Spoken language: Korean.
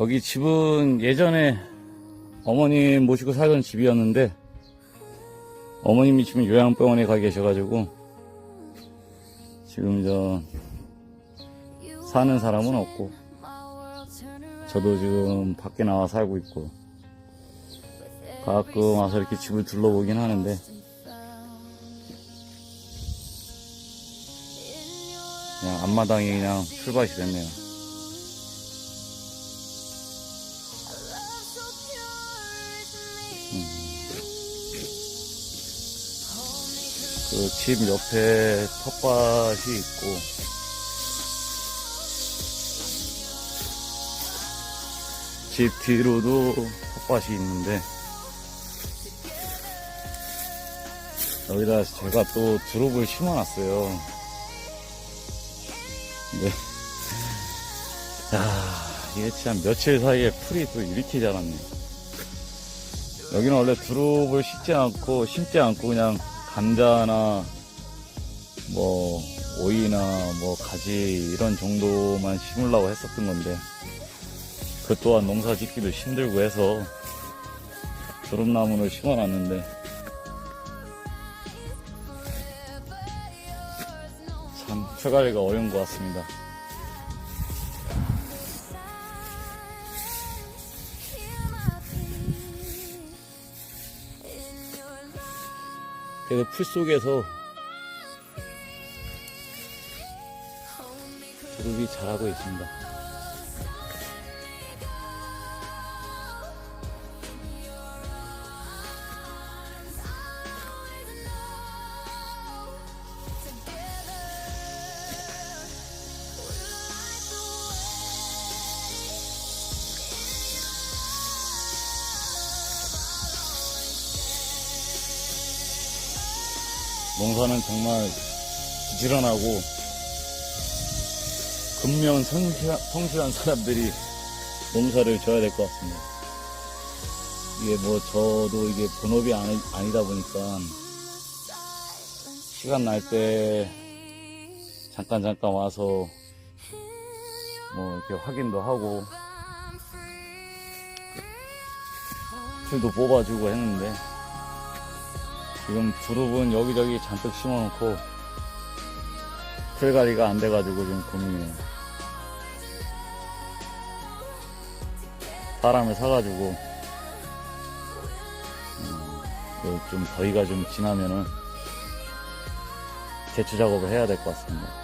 여기 집은 예전에 어머님 모시고 살던 집이었는데 어머님이 지금 요양병원에 가 계셔가지고 지금 저 사는 사람은 없고 저도 지금 밖에 나와 살고 있고 가끔 와서 이렇게 집을 둘러보긴 하는데 그냥 앞마당이 그냥 풀밭이 됐네요. 그 집 옆에 텃밭이 있고 집 뒤로도 텃밭이 있는데 여기다 제가 또 두릅을 심어놨어요. 네. 야, 이게 참 며칠 사이에 풀이 또 이렇게 자랐네. 여기는 원래 두릅을 심지 않고, 심지 않고 그냥 감자나 뭐 오이나 뭐 가지 이런 정도만 심으려고 했었던 건데 그 또한 농사 짓기도 힘들고 해서 두릅나무를 심어놨는데 참 풀관리가 어려운 것 같습니다. 그래서 풀 속에서 두릅이 자라고 있습니다. 농사는 정말 부지런하고 근면 성실한, 성실한 사람들이 농사를 져야 될 것 같습니다. 이게 뭐 저도 이게 본업이 아니, 아니다 보니까 시간 날 때 잠깐 잠깐 와서 뭐 이렇게 확인도 하고 풀도 뽑아주고 했는데 지금 두릅은 여기저기 잔뜩 심어놓고 풀 관리가 안 돼가지고 좀 고민이에요. 사람을 사가지고 음, 좀 더위가 좀 지나면은 개추 작업을 해야 될 것 같습니다.